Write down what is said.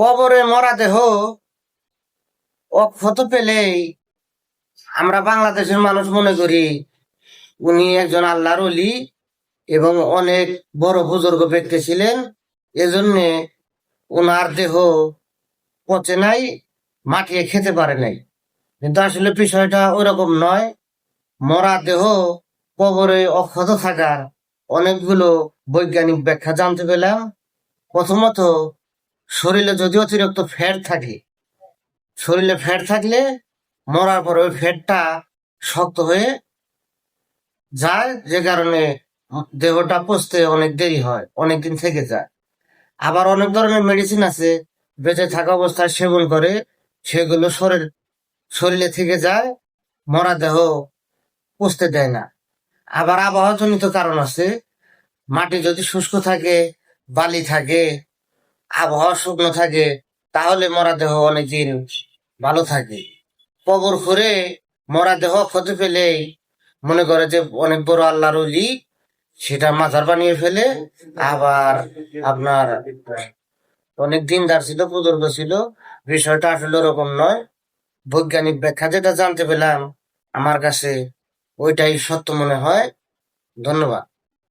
কবরে মরা দেহ অক্ষত পেলেই আমরা বাংলাদেশের মানুষ মনে করি উনি একজন আল্লাহর অলি এবং অনেক বড় বুজুর্গ ব্যক্তি ছিলেন। এজন্যে ওনার দেহ পচে নাই, মাটিয়ে খেতে পারে নাই। কিন্তু আসলে বিষয়টা ওরকম নয়। মরা দেহ, কবরে অক্ষত থাকার অনেকগুলো বৈজ্ঞানিক ব্যাখ্যা জানতে পেলাম। প্রথমত শরীরে যদি অতিরিক্ত ফ্যাট থাকে, শরীরে ফ্যাট থাকলে মরার পরে ওই ফ্যাটটা শক্ত হয়ে যায়, যে কারণে দেহটা পচতে অনেক দেরি হয়, অনেকদিন থেকে যায়। আবার অনেক ধরনের মেডিসিন আছে, বেঁচে থাকা অবস্থায় সেবন করে, সেগুলো শরীর, শরীরে থেকে যায়, মরা দেহ পুষতে দেয় না। আবার আবহাওয়াজনিত কারণ আছে, মাটি যদি শুষ্ক থাকে, বালি থাকে আবহাওয়া শুকনো থাকে, তাহলে মরা দেহ অনেকদিন ভালো থাকে। কবর করে মরা দেহ ক্ষতি পেলেই মনে করে যে অনেক বড় আল্লাহর অলি সেটা মাথার বানিয়ে ফেলে। আবার আপনার অনেক দিনদার ছিল বুজুর্গ ছিল। বিষয়টা আসলে ওরকম নয়। বৈজ্ঞানিক ব্যাখ্যা যেটা জানতে পেলাম, আমার কাছে ওইটাই সত্য মনে হয়। ধন্যবাদ।